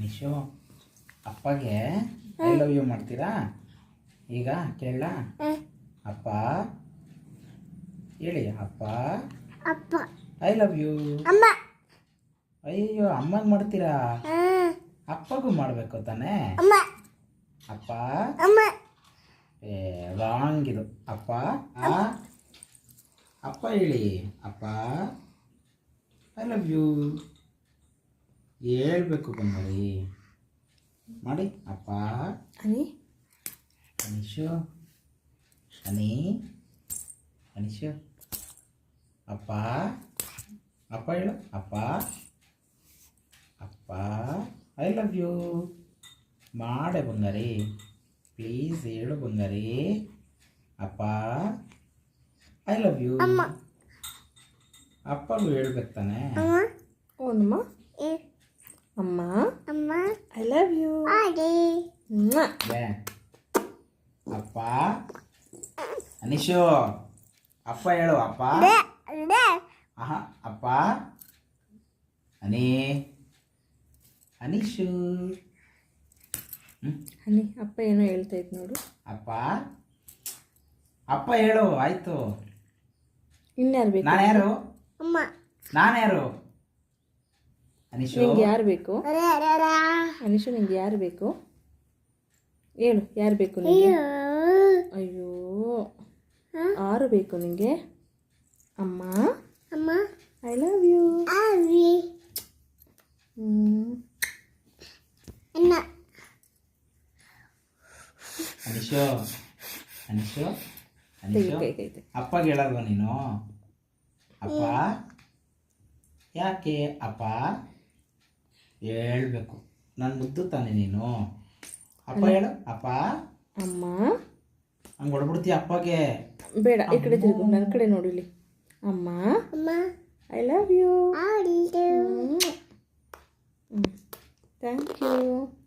ನಿಶು ಅಪ್ಪಗೆ I love you ಮಾಡ್ತೀರಾ? ಈಗ ಕೇಳ. ಅಪ್ಪ ಹೇಳಿ ಅಪ್ಪ. ಅಪ್ಪ. ಐ ಲವ್ ಯು ಅಮ್ಮ. ಅಯ್ಯೋ ಅಮ್ಮಂಗೆ ಮಾಡ್ತೀರಾ? ಅಪ್ಪಗೂ ಮಾಡಬೇಕು ತಾನೇ? ಅಮ್ಮ. ಅಪ್ಪ. ಅಮ್ಮ. ಏ ರಾಂಗ್ ಇದು. ಅಪ್ಪ ಅಪ್ಪ ಹೇಳಿ ಅಪ್ಪ. ಐ ಲವ್ ಯು ಹೇಳ್ಬೇಕು ಬಂಗಾರಿ ಮಾಡಿ. ಅಪ್ಪ. ಅನಿ. ಅನಿಶು. ಶನಿ ಅನಿಶು. ಅಪ್ಪ. ಅಪ್ಪ ಹೇಳು. ಅಪ್ಪ. ಅಪ್ಪ. ಐ ಲವ್ ಯು ಮಾಡೆ ಬಂಗಾರಿ. ಪ್ಲೀಸ್ ಹೇಳು ಬಂಗಾರಿ. ಅಪ್ಪ. ಐ ಲವ್ ಯು ಅಮ್ಮ. ಅಪ್ಪಗೂ ಹೇಳ್ಬೇಕು ತಾನೆ. ಏ, ಅಮ್ಮ? ಅಮ್ಮ? ಐ ಲವ್ ಯು ಅಪ್ಪ? ಅನಿಶು ಅಪ್ಪ ಹೇಳು ಅಪ್ಪ. ಆಹಾ ಅಪ್ಪ. ಅನಿ ಅನಿಶು. ಹ್ಮ್? ಅನಿ ಅಪ್ಪ ಏನೋ ಹೇಳ್ತಾ ಇತ್ತು ನೋಡು. ಅಪ್ಪ? ಅಪ್ಪ ಹೇಳು ಆಯ್ತು. ಇನ್ಯಾರು ಬೇಕು? ನಾನು ಯಾರು? ಅಮ್ಮ. ನಾನು ಯಾರು? ನಿಂಗೆ ಯಾರು ಬೇಕು? ಅನಿಶು ನಿಂಗೆ ಯಾರು ಬೇಕು? ಹೇಳು ಯಾರು ಬೇಕು ನಿಂಗೆ? ಅಯ್ಯೋ? ಆರು ಬೇಕು ನಿಂಗೆ. ಅಮ್ಮ. ಅಮ್ಮ. I love you. Anishu Anishu Anishu. ಅಪ್ಪಗೆ ಹೇಳಲ್ವ ನೀನು? ಅಪ್ಪ? ಯಾಕೆ ಅಪ್ಪ? ಹೇಳಬೇಕು. ನನ್ನ ಮುದ್ದು ತಾನೆ ನೀನು. ಅಪ್ಪ ಹೇಳು. ಅಪ್ಪ. ಅಮ್ಮ. ಹಂಗೆ ಹೊಡ್ಬಿಡ್ತಿ ಅಪ್ಪಗೆ? ಬೇಡ ಈ ಕಡೆ ತಿರುಗು ನನ್ನ ಕಡೆ ನೋಡಿಲಿ ಅಮ್ಮ. ಅಮ್ಮ. I love you thank you